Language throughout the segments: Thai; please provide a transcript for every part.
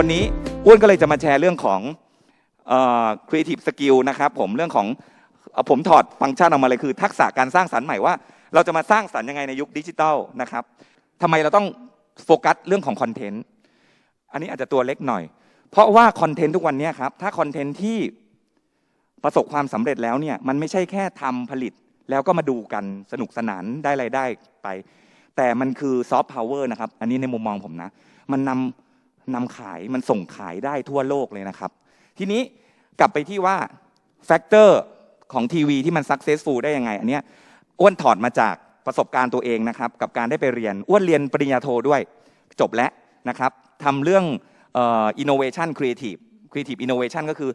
วันนี้อ้วนก็เลยจะมาแชร์เรื่องของเอ่อ creative skill นะครับผมเรื่องของอผมถอดฟังก์ชันออกมาเลยคือ ทักษะการสร้างสรรค์ใหม่ว่า เราจะมาสร้างสรรค์ยังไงในยุคดิจิทัลนะครับทำไมเราต้องโฟกัสเรื่องของคอนเทนต์อันนี้อาจจะตัวเล็กหน่อย เพราะว่าคอนเทนต์ทุกวันนี้ครับถ้าคอนเทนต์ที่ประสบความสำเร็จแล้วเนี่ยมันไม่ใช่แค่ทำผลิตแล้วก็มาดูกันสนุกสนานได้รายได้ไป แต่มันคือซอฟต์พาวเวอร์นะครับ อันนี้ในมุมมองผมนะ มันนำ นำขายมันส่งขายได้ทั่วโลกเลยนะครับ ทีนี้กลับไปที่ว่าแฟกเตอร์ของทีวีที่มันสักเซสฟูลได้ยังไง อันเนี้ยอ้วนถอดมาจากประสบการณ์ตัวเองนะครับ กับการได้ไปเรียนอ้วนเรียนปริญญาโทด้วยจบแล้วนะครับทำเรื่องอ innovation creative creative innovation ก็คือ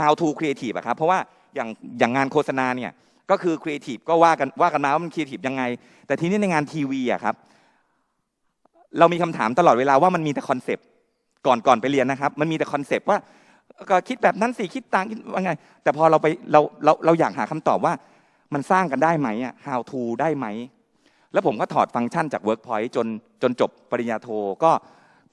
how to creative อะครับเพราะว่าอย่างอย่างงานโฆษณาเนี่ยก็คือครีเอทีฟก็ว่ากันว่ากันมาว่ามันครีเอทีฟยังไง แต่ทีนี้ในงานทีวีอะครับ เรามีคำถามตลอดเวลาว่ามันมีแต่คอนเซปต์ ก่อนก่อนไปเรียนนะครับ มันมีแต่คอนเซปต์ว่าก็คิดแบบนั้นสิคิดต่างคิดว่าไง แต่พอเราไปเราเราเราอยากหาคำตอบว่ามันสร้างกันได้ไหมอะ how to ได้ไหม แล้วผมก็ถอดฟังก์ชันจาก Workpoint จนจนจบปริญญาโทก็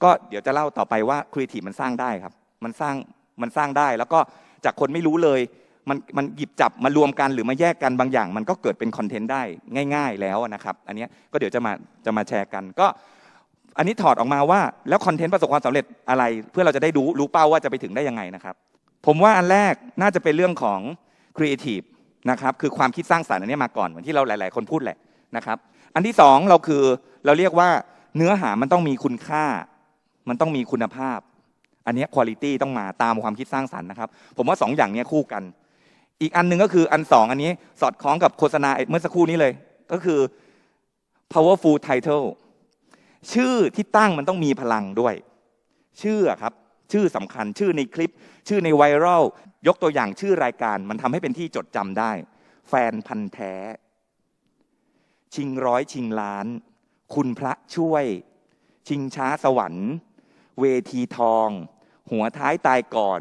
ก็เดี๋ยวจะเล่าต่อไปว่าครีเอทีฟมันสร้างได้ครับ มันสร้างมันสร้างได้ แล้วก็จากคนไม่รู้เลย มันมันหยิบจับมารวมกันหรือมาแยกกันบางอย่าง มันก็เกิดเป็นคอนเทนต์ได้ง่าย ๆ แล้วนะครับ อันนี้ก็เดี๋ยวจะมาจะมาแชร์กันก็ อันนี้ถอดออกมาว่าแล้วคอนเทนต์ประสบความสำเร็จอะไร เพื่อเราจะได้รู้รู้เป้าว่าจะไปถึงได้ยังไงนะครับ ผมว่าอันแรกน่าจะเป็นเรื่องของครีเอทีฟนะครับคือความคิดสร้างสรรค์อันนี้มาก่อนเหมือนที่เราหลาย ๆ คนพูดแหละนะครับ อันที่สองเราคือเราเรียกว่าเนื้อหามันต้องมีคุณค่า มันต้องมีคุณภาพ อันนี้คุณ i t y ต้องมาตามความคิดสร้างสรรค์นะครับ ผมว่าสองอย่างนี้คู่กัน อีกอันหนึ่งก็คืออันสองอันนี้สอดคล้องกับโฆษณาเมื่อสักครู่นี้เลย ก็คือ powerful title ชื่อที่ตั้งมันต้องมีพลังด้วย ชื่อครับ ชื่อสำคัญชื่อในคลิป ชื่อในไวรัลยกตัวอย่างชื่อรายการ มันทำให้เป็นที่จดจำได้ แฟนพันธ์แท้ ชิงร้อยชิงล้าน คุณพระช่วย ชิงช้าสวรรค์ เวทีทอง หัวท้ายตายก่อน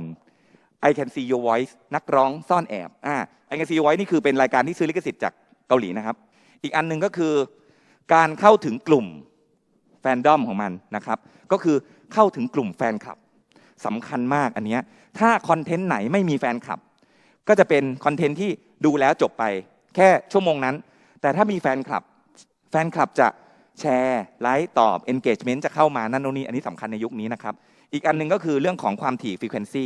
I can see your voice นักร้องซ่อนแอบอ่า I can see your voice นี่คือเป็นรายการที่ซื้อลิขสิทธิ์จากเกาหลีนะครับ อีกอันหนึ่งก็คือ การเข้าถึงกลุ่ม แฟนดอมของมันนะครับ ก็คือเข้าถึงกลุ่มแฟนคลับสำคัญมากอันเนี้ยถ้าคอนเทนต์ไหนไม่มีแฟนคลับ ก็จะเป็นคอนเทนต์ที่ดูแล้วจบไป แค่ชั่วโมงนั้น แต่ถ้ามีแฟนคลับ แฟนคลับจะแชร์ไลค์ตอบ engagement จะเข้ามานั่นโน่นนี่อันนี้สำคัญในยุคนี้นะครับ อีกอันหนึ่งก็คือเรื่องของความถี่ frequency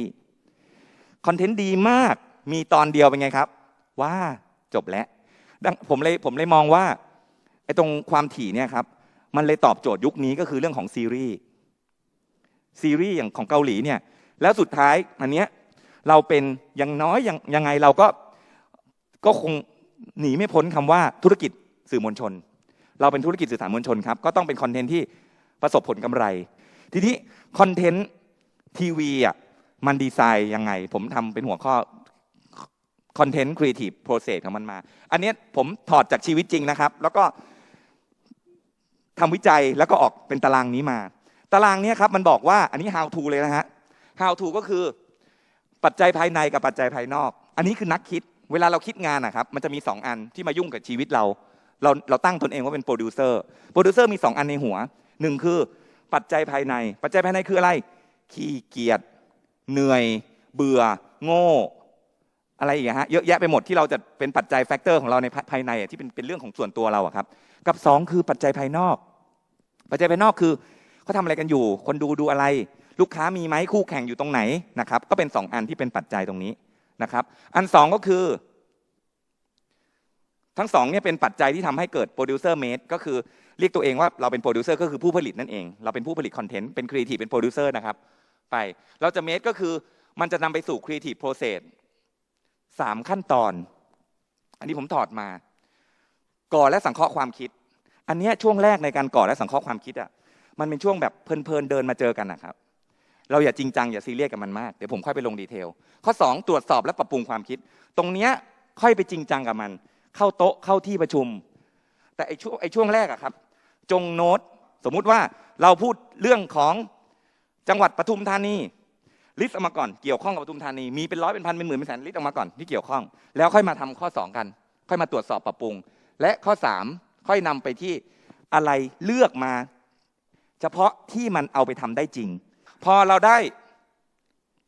คอนเทนต์ดีมากมีตอนเดียวเป็นไงครับ ว่าจบแล้วดังผมเลยผมเลยมองว่าไอ้ตรงความถี่เนี่ยครับ มันเลยตอบโจทย์ยุคนี้ก็คือเรื่องของซีรีส์ซีรีส์อย่างของเกาหลีเนี่ยแล้วสุดท้ายอันเนี้ยเราเป็นยังน้อยยังยังไงเราก็ก็คงหนีไม่พ้นคำว่าธุรกิจสื่อมวลชน เราเป็นธุรกิจสื่อสารมวลชนครับก็ต้องเป็นคอนเทนต์ที่ประสบผลกำไร ทีนี้คอนเทนต์ทีวีอะมันดีไซน์ยังไง ผมทำเป็นหัวข้อคอนเทนต์ครีเอทีฟโปรเซสของมันมา อันเนี้ยผมถอดจากชีวิตจริงนะครับ แล้วก็ ทำวิจัยแล้วก็ออกเป็นตารางนี้มา ตารางนี้ครับมันบอกว่าอันนี้ how to เลยนะฮะ how to ก็คือปัจจัยภายในกับปัจจัยภายนอก อันนี้คือนักคิด เวลาเราคิดงานนะครับ มันจะมี 2 อันที่มายุ่งกับชีวิตเรา เราเราตั้งตนเองว่าเป็นโปรดิวเซอร์ โปรดิวเซอร์มี 2 อันในหัวหนึ่งคือปัจจัยภายใน ปัจจัยภายในคืออะไร ขี้เกียจ เหนื่อย เบื่อ โง่ อะไรอย่างเงี้ยฮะ เยอะแยะไปหมดที่เราจะเป็นปัจจัยแฟกเตอร์ของเราในภายในที่เป็นเป็นเรื่องของส่วนตัวเราอะครับ กับ 2 คือปัจจัยภายนอก ปัจจัยภายนอกคือเขาทำอะไรกันอยู่ คนดูดูอะไร ลูกค้ามีไหมคู่แข่งอยู่ตรงไหนนะครับ ก็เป็น 2 อันที่เป็นปัจจัยตรงนี้นะครับ อันสองก็คือ ทั้งสองเนี่ยเป็นปัจจัยที่ทำให้เกิดโปรดิวเซอร์เมดก็คือเรียกตัวเองว่าเราเป็นโปรดิวเซอร์ก็คือผู้ผลิตนั่นเอง เราเป็นผู้ผลิตคอนเทนต์เป็นครีเอทีฟเป็นโปรดิวเซอร์นะครับ ไปเราจะเมดก็คือมันจะนำไปสู่ครีเอทีฟโปรเซสสามขั้นตอน อันนี้ผมถอดมา ก่อและสังเคราะห์ความคิด อันนี้ช่วงแรกในการก่อและสังเคราะห์ความคิดอะมันเป็นช่วงแบบเพลินๆเดินมาเจอกันนะครับ เราอย่าจริงจังอย่าซีเรียสกับมันมากเดี๋ยวผมค่อยไปลงดีเทล ข้อ 2 ตรวจสอบและปรับปรุงความคิด ตรงเนี้ยค่อยไปจริงจังกับมัน เข้าโต๊ะเข้าที่ประชุม แต่ไอช่วงไอช่วงแรกอะครับ จงโน้ตสมมุติว่าเราพูดเรื่องของจังหวัดปทุมธานีลิสต์ออกมาก่อนเกี่ยวข้องกับปทุมธานีมีเป็นร้อยเป็นพันเป็นหมื่นเป็นแสนลิสต์ออกมาก่อนที่เกี่ยวข้อง แล้วค่อยมาทำข้อ 2 กัน ค่อยมาตรวจสอบปรับปรุง และข้อ 3 ค่อยนำไปที่อะไรเลือกมา เฉพาะที่มันเอาไปทำได้จริง พอเราได้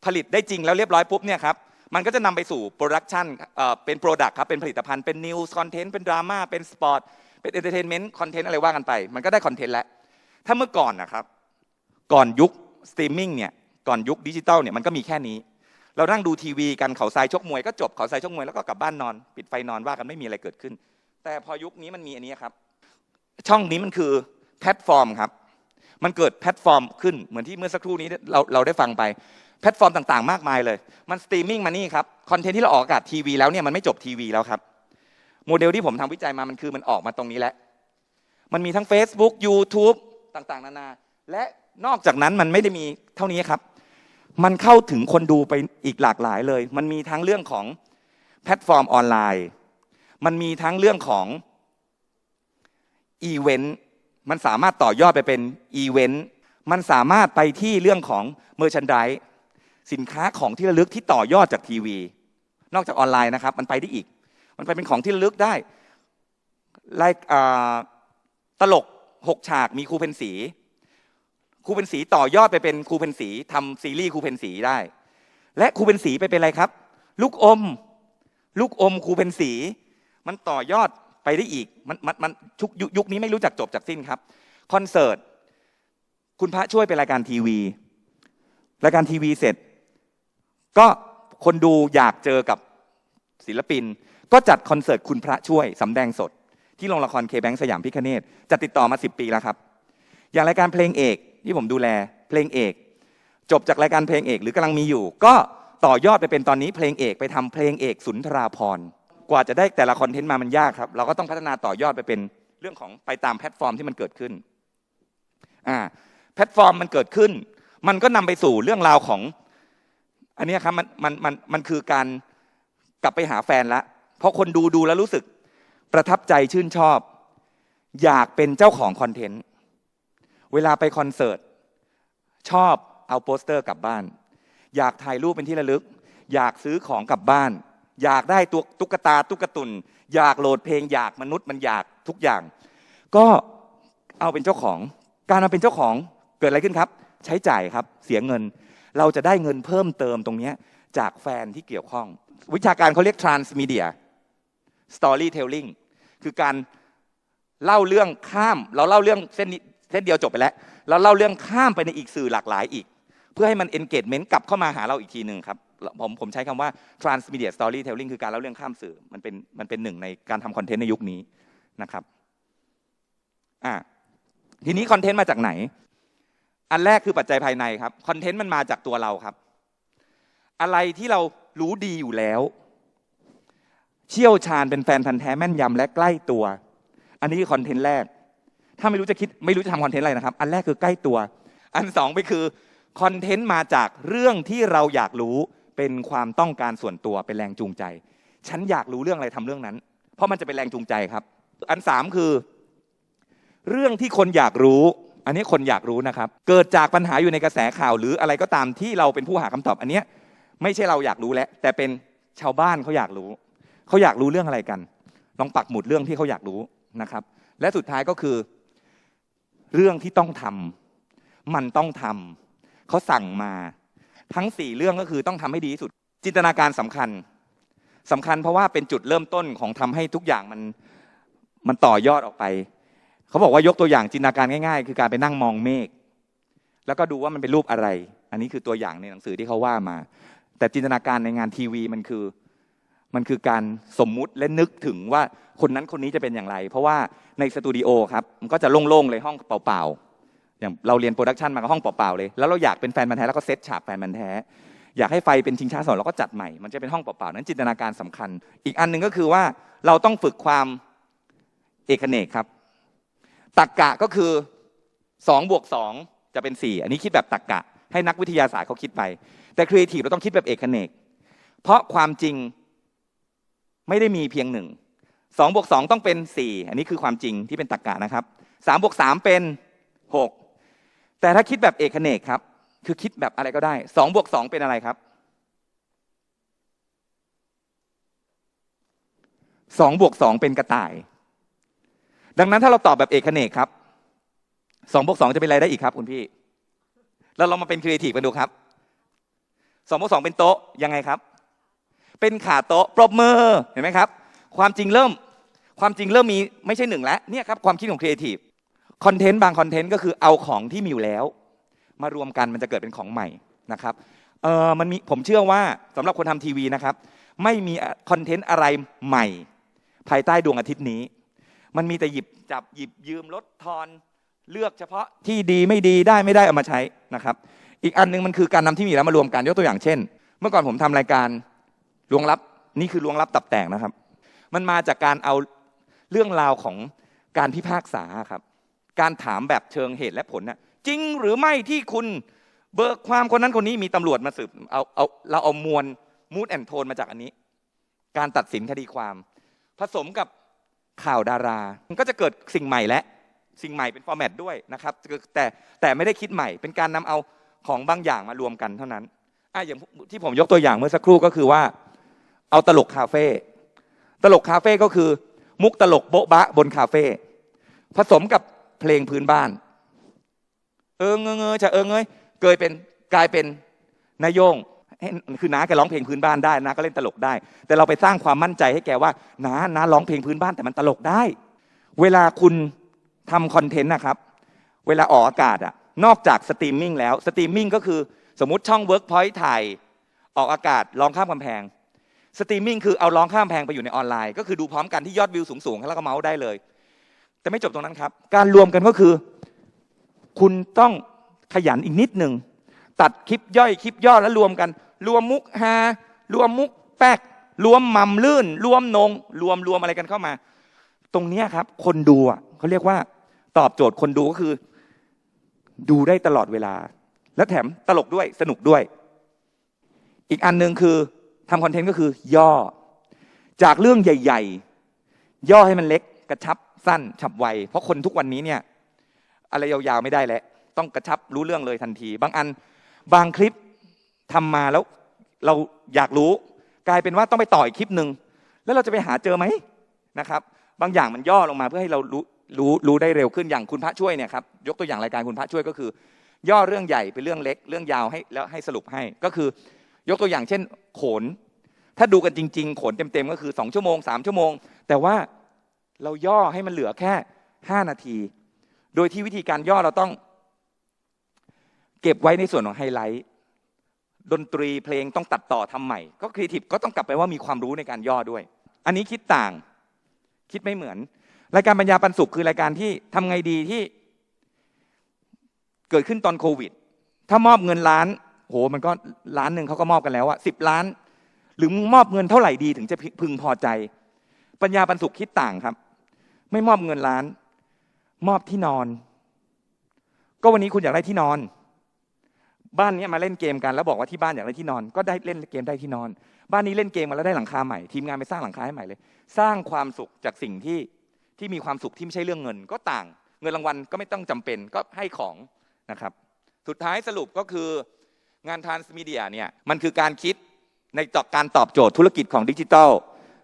ผลิตได้จริงแล้วเรียบร้อยปุ๊บเนี่ยครับมันก็จะนำไปสู่โปรดักชันเอ่อเป็นโปรดักต์ครับ เป็นผลิตภัณฑ์ เป็นนิวส์คอนเทนต์ เป็นดราม่า เป็นสปอร์ต เป็นเอนเตอร์เทนเมนต์คอนเทนต์อะไรว่ากันไป มันก็ได้คอนเทนต์แล้ว ถ้าเมื่อก่อนนะครับ ก่อนยุคสตรีมมิ่งเนี่ย ก่อนยุคดิจิตอลเนี่ยมันก็มีแค่นี้ เรานั่งดูทีวีกันเขาทรายชกมวยก็จบเขาทรายชกมวยแล้วก็กลับบ้านนอน ปิดไฟนอนว่ากันไม่มีอะไรเกิดขึ้น แต่พอยุคนี้มันมีอันนี้ครับ ช่องนี้มันคือแพลตฟอร์มครับ มันเกิดแพลตฟอร์มขึ้นเหมือนที่เมื่อสักครู่นี้เราเราได้ฟังไปแพลตฟอร์มต่างๆ มากมายเลย มันสตรีมมิ่งมานี่ครับ คอนเทนต์ที่เราออกอากาศทีวีแล้วเนี่ยมันไม่จบทีวีแล้วครับ โมเดลที่ผมทำวิจัยมามันคือมันออกมาตรงนี้แหละ มันมีทั้ง Facebook YouTube ต่างๆ นานา และนอกจากนั้นมันไม่ได้มีเท่านี้ครับ มันเข้าถึงคนดูไปอีกหลากหลายเลย มันมีทั้งเรื่องของแพลตฟอร์มออนไลน์ มันมีทั้งเรื่องของอีเวนต์มันสามารถต่อยอดไปเป็นอีเวนต์มันสามารถไปที่เรื่องของเมอร์ชันด s e สินค้าของที่ระลึกที่ต่อยอดจากทีวี นอกจากออนไลน์นะครับ มันไปได้อีก มันไปเป็นของที่ระลึกได้ไลค์ตลกหกฉากมีครูเพนสีครูเพนสีต่อยอดไปเป็นครูเพนสีทำซีรีส์ครูเพนสีได้ และครูเพนสีไปเป็นอะไรครับ ลูกอม ลูกอมครูเพนสี มันต่อยอดไปได้อีก มันมันมันชุกยุคยุคนี้ไม่รู้จักจบจากสิ้นครับคอนเสิร์ตคุณพระช่วยเป็นรายการทีวี รายการทีวีเสร็จ ก็คนดูอยากเจอกับศิลปิน ก็จัดคอนเสิร์ตคุณพระช่วยสำแดงสด ที่โรงละครเคแบงสยามพิคเนตจะติดต่อมา 10 ปีแล้วครับ อย่างรายการเพลงเอกที่ผมดูแลเพลงเอก จบจากรายการเพลงเอกหรือกำลังมีอยู่ ก็ต่อยอดไปเป็นตอนนี้เพลงเอกไปทำเพลงเอกสุนทราพรณ์ กว่าจะได้แต่ละคอนเทนต์มามันยากครับ เราก็ต้องพัฒนาต่อยอดไปเป็นเรื่องของไปตามแพลตฟอร์มที่มันเกิดขึ้นอ่าแพลตฟอร์มมันเกิดขึ้น มันก็นำไปสู่เรื่องราวของ อันนี้ครับมันมันมันมันคือการกลับไปหาแฟนละเพราะคนดูดูแล้วรู้สึกประทับใจชื่นชอบ อยากเป็นเจ้าของคอนเทนต์เวลาไปคอนเสิร์ตชอบเอาโปสเตอร์กลับบ้าน อยากถ่ายรูปเป็นที่ระลึก อยากซื้อของกลับบ้าน อยากได้ตัวตุ๊กตาตุ๊กตุน อยากโหลดเพลงอยากมนุษย์มันอยากทุกอย่าง ก็เอาเป็นเจ้าของ การมาเป็นเจ้าของเกิดอะไรขึ้นครับ ใช้จ่ายครับเสียเงิน เราจะได้เงินเพิ่มเติมตรงนี้จากแฟนที่เกี่ยวข้อง วิชาการเขาเรียก transmedia storytelling คือการเล่าเรื่องข้าม เราเล่าเรื่องเส้นเส้นเดียวจบไปแล้ว เราเล่าเรื่องข้ามไปในอีกสื่อหลากหลายอีก เพื่อให้มัน engagement กลับเข้ามาหาเราอีกทีหนึ่งครับ ผมผมใช้คำว่า transmedia storytelling คือการเล่าเรื่องข้ามสื่อ มันเป็นมันเป็นหนึ่งในการทำคอนเทนต์ในยุคนี้นะครับอ่าทีนี้คอนเทนต์มาจากไหน อันแรกคือปัจจัยภายในครับคอนเทนต์มันมาจากตัวเราครับ อะไรที่เรารู้ดีอยู่แล้ว เชี่ยวชาญเป็นแฟนพันธ์แท้แม่นยำและใกล้ตัว อันนี้คือคอนเทนต์แรก ถ้าไม่รู้จะคิดไม่รู้จะทำคอนเทนต์อะไรนะครับ อันแรกคือใกล้ตัว อันสองไปคือคอนเทนต์มาจากเรื่องที่เราอยากรู้ เป็นความต้องการส่วนตัวเป็นแรงจูงใจ ฉันอยากรู้เรื่องอะไรทำเรื่องนั้น เพราะมันจะเป็นแรงจูงใจครับ อันสามคือ เรื่องที่คนอยากรู้ อันนี้คนอยากรู้นะครับ เกิดจากปัญหาอยู่ในกระแสข่าว หรืออะไรก็ตามที่เราเป็นผู้หาคำตอบ อันนี้ไม่ใช่เราอยากรู้แล้วแต่เป็นชาวบ้านเขาอยากรู้เขาอยากรู้เรื่องอะไรกัน ลองปักหมุดเรื่องที่เขาอยากรู้นะครับ และสุดท้ายก็คือ เรื่องที่ต้องทำมันต้องทำเขาสั่งมา ทั้งสี่เรื่องก็คือต้องทำให้ดีที่สุด จินตนาการสำคัญสำคัญเพราะว่าเป็นจุดเริ่มต้นของทำให้ทุกอย่างมันมันต่อยอดออกไป เขาบอกว่ายกตัวอย่างจินตนาการง่ายๆ คือการไปนั่งมองเมฆแล้วก็ดูว่ามันเป็นรูปอะไร อันนี้คือตัวอย่างในหนังสือที่เขาว่ามา แต่จินตนาการในงานทีวีมันคือมันคือการสมมุติและนึกถึงว่าคนนั้นคนนี้จะเป็นอย่างไร เพราะว่าในสตูดิโอครับมันก็จะโล่งๆเลยห้องเปล่าๆ อย่างเราเรียนโปรดักชันมาก็ห้องเปล่าๆเลย แล้วเราอยากเป็นแฟนมันแท้แล้วก็เซตฉากแฟนมันแท้ อยากให้ไฟเป็นชิงช้าสวรรค์เราก็จัดใหม่ มันจะเป็นห้องเปล่าๆนั้นจินตนาการสำคัญ อีกอันหนึ่งก็คือว่าเราต้องฝึกความเอกเนกครับตักกะก็คือสองบวกสองจะเป็นสี่อันนี้คิดแบบตักกะ ให้นักวิทยาศาสตร์เขาคิดไป แต่ครีเอทีฟเราต้องคิดแบบเอกเนก เพราะความจริงไม่ได้มีเพียงหนึ่งสองบวกสองต้องเป็นสี่อันนี้คือความจริงที่เป็นตักกะนะครับสามบวกสามเป็นหก แต่ถ้าคิดแบบเอกเนกครับ คือคิดแบบอะไรก็ได้สองบวกสองเป็นอะไรครับสองบวกสองเป็นกระต่าย ดังนั้นถ้าเราตอบแบบเอกเนกครับสองบวกสองจะเป็นอะไรได้อีกครับ คุณพี่ แล้วเรามาเป็นครีเอทีฟกันดูครับสองบวกสองเป็นโต๊ะยังไงครับ เป็นขาโต๊ะปรบมือเห็นไหมครับ ความจริงเริ่ม ความจริงเริ่มมีไม่ใช่หนึ่งแล้วเนี่ยครับความคิดของครีเอทีฟ คอนเทนต์บางคอนเทนต์ก็คือเอาของที่มีอยู่แล้ว มารวมกันมันจะเกิดเป็นของใหม่นะครับเออมันมีผมเชื่อว่าสำหรับคนทำทีวีนะครับ ไม่มีคอนเทนต์อะไรใหม่ ภายใต้ดวงอาทิตย์นี้ มันมีแต่หยิบจับหยิบยืมลดทอนเลือกเฉพาะที่ดีไม่ดีได้ไม่ได้เอามาใช้นะครับ อีกอันหนึงมันคือการนำที่มีแล้วมารวมกันยกตัวอย่างเช่น เมื่อก่อนผมทำรายการลวงลับนี่คือลวงลับตับแตกนะครับ มันมาจากการเอาเรื่องราวของการพิพากษาครับ การถามแบบเชิงเหตุและผลน่ะจริงหรือไม่ที่คุณเบิกความคนนั้นคนนี้มีตำรวจมาสืบเอาเอาเราเอามวลมูดแอนโทนมาจากอันนี้ การตัดสินคดีความ ผสมกับข่าวดารามันก็จะเกิดสิ่งใหม่และสิ่งใหม่เป็นฟอร์แมตด้วยนะครับแต่แต่ไม่ได้คิดใหม่ เป็นการนำเอาของบางอย่างมารวมกันเท่านั้นอะอย่างที่ผมยกตัวอย่างเมื่อสักครู่ก็คือว่า เอาตลกคาเฟ่ตลกคาเฟ่ก็คือ มุกตลกโบ๊ะบะบนคาเฟ่ผสมกับ เพลงพื้นบ้าน เออเงอเงอจะเออเงยเกยเป็นกลายเป็นนายโยงคือน้าแกร้องเพลงพื้นบ้านได้น้าก็เล่นตลกได้ แต่เราไปสร้างความมั่นใจให้แกว่าน้าน้าร้องเพลงพื้นบ้านแต่มันตลกได้ เวลาคุณทำคอนเทนต์นะครับ เวลาออกอากาศอะนอกจากสตรีมมิ่งแล้วสตรีมมิ่งก็คือสมมติช่อง Workpoint ถ่ายออกอากาศร้องข้ามกำแพงสตรีมมิ่งคือเอาร้องข้ามแพงไปอยู่ในออนไลน์ก็คือดูพร้อมกันที่ยอดวิวสูงๆแล้วก็เมาส์ได้เลย แต่ไม่จบตรงนั้นครับ การรวมกันก็คือ คุณต้องขยันอีกนิดหนึ่ง ตัดคลิปย่อยคลิปย่อแล้วรวมกัน รวมมุกฮารวมมุกแป๊กรวมมัมลื่น รวมนง รวมรวมอะไรกันเข้ามา ตรงนี้ครับ คนดูอะเขาเรียกว่าตอบโจทย์คนดูก็คือ ดูได้ตลอดเวลา และแถมตลกด้วยสนุกด้วย อีกอันหนึ่งคือทำคอนเทนต์ก็คือย่อ จากเรื่องใหญ่ ๆ ย่อให้มันเล็ก กระชับสั้นฉับไว เพราะคนทุกวันนี้เนี่ยอะไรยาวๆไม่ได้แล้วต้องกระชับรู้เรื่องเลยทันที บางอันบางคลิปทำมาแล้วเราอยากรู้กลายเป็นว่าต้องไปต่ออีกคลิปหนึ่งแล้วเราจะไปหาเจอไหมนะครับ บางอย่างมันย่อลงมาเพื่อให้เรารู้รู้รู้ได้เร็วขึ้นอย่างคุณพระช่วยเนี่ยครับยกตัวอย่างรายการคุณพระช่วยก็คือ ย่อเรื่องใหญ่เป็นเรื่องเล็กเรื่องยาวให้แล้วให้สรุปให้ก็คือยกตัวอย่างเช่น โขน ถ้าดูกันจริง ๆ โขนเต็มๆก็คือ 2 ชั่วโมง 3 ชั่วโมง แต่ว่า เราย่อให้มันเหลือแค่ 5 นาที โดยที่วิธีการย่อเราต้อง เก็บไว้ในส่วนของไฮไลท์ ดนตรีเพลงต้องตัดต่อทำใหม่ ก็ครีเอทีฟก็ต้องกลับไปว่ามีความรู้ในการย่อด้วย อันนี้คิดต่าง คิดไม่เหมือน รายการปัญญาปันสุขคือรายการที่ทำไงดีที่ เกิดขึ้นตอนโควิด ถ้ามอบเงินล้าน โห มันก็ล้านหนึ่งเขาก็มอบกันแล้วอะสิบล้าน หรือมอบเงินเท่าไหร่ดีถึงจะพึงพอใจปัญญาปันสุขคิดต่างครับ ไม่มอบเงินล้าน มอบที่นอน ก็วันนี้คุณอยากได้ที่นอน บ้านนี้มาเล่นเกมกันแล้วบอกว่าที่บ้านอยากได้ที่นอน ก็ได้เล่นเกมได้ที่นอน บ้านนี้เล่นเกมมาแล้วได้หลังคาใหม่ทีมงานไปสร้างหลังคาให้ใหม่เลย สร้างความสุขจากสิ่งที่ที่มีความสุขที่ไม่ใช่เรื่องเงิน ก็ต่าง เงินรางวัลก็ไม่ต้องจำเป็นก็ให้ของนะครับ สุดท้ายสรุปก็คืองานทานสมีเดียเนี่ยมันคือการคิดในต่อการตอบโจทย์ธุรกิจของดิจิทัล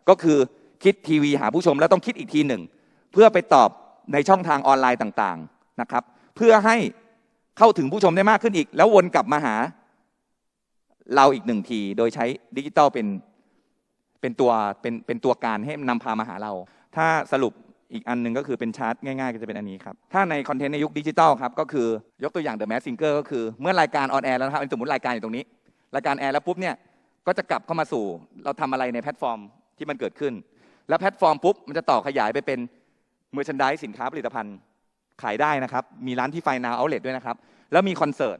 ก็คือคิดทีวีหาผู้ชมแล้วต้องคิดอีกทีหนึ่ง เพื่อไปตอบในช่องทางออนไลน์ต่างๆนะครับ เพื่อให้เข้าถึงผู้ชมได้มากขึ้นอีก แล้ววนกลับมาหา เราอีกหนึ่งที โดยใช้ดิจิทัลเป็นเป็นตัวเป็นเป็นตัวการให้นำพามาหาเรา ถ้าสรุปอีกอันหนึ่งก็คือเป็นชาร์ตง่ายๆ ก็จะเป็นอันนี้ครับ ถ้าในคอนเทนต์ในยุคดิจิทัลครับ ก็คือยกตัวอย่าง The Mask Singer ก็คือเมื่อรายการออนแอร์แล้วครับสมมติรายการอยู่ตรงนี้ รายการแอร์แล้วปุ๊บเนี่ยก็จะกลับเข้ามาสู่ เราทำอะไรในแพลตฟอร์มที่มันเกิดขึ้น แล้วแพลตฟอร์มปุ๊บมันจะต่อขยายไปเป็น เมอร์ชันด s สินค้าผลิตภัณฑ์ขายได้นะครับ มีร้านที่ไฟนาเอาเลทด้วยนะครับ แล้วมีคอนเสิร์ต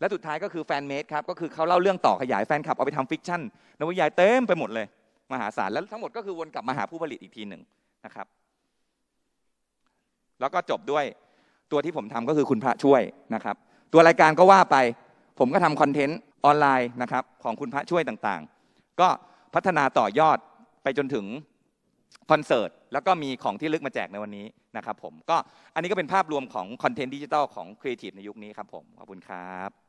และสุดท้ายก็คือแฟนเมดครับ ก็คือเขาเล่าเรื่องต่อขยายแฟนคลับเอาไปทำฟิกชั่นนวนิยายเต็มไปหมดเลย มหาศาล แล้วทั้งหมดก็คือวนกลับมาหาผู้ผลิตอีกทีหนึ่งนะครับ แล้วก็จบด้วยตัวที่ผมทำก็คือคุณพระช่วยนะครับ ตัวรายการก็ว่าไป ผมก็ทำคอนเทนต์ออนไลน์นะครับของคุณพระช่วยต่างๆ ก็พัฒนาต่อยอดไปจนถึง คอนเสิร์ตแล้วก็มีของที่ลึกมาแจกในวันนี้นะครับผมก็อันนี้ก็เป็นภาพรวมของคอนเทนต์ดิจิทัลของครีเอทีฟในยุคนี้ครับผมขอบคุณครับ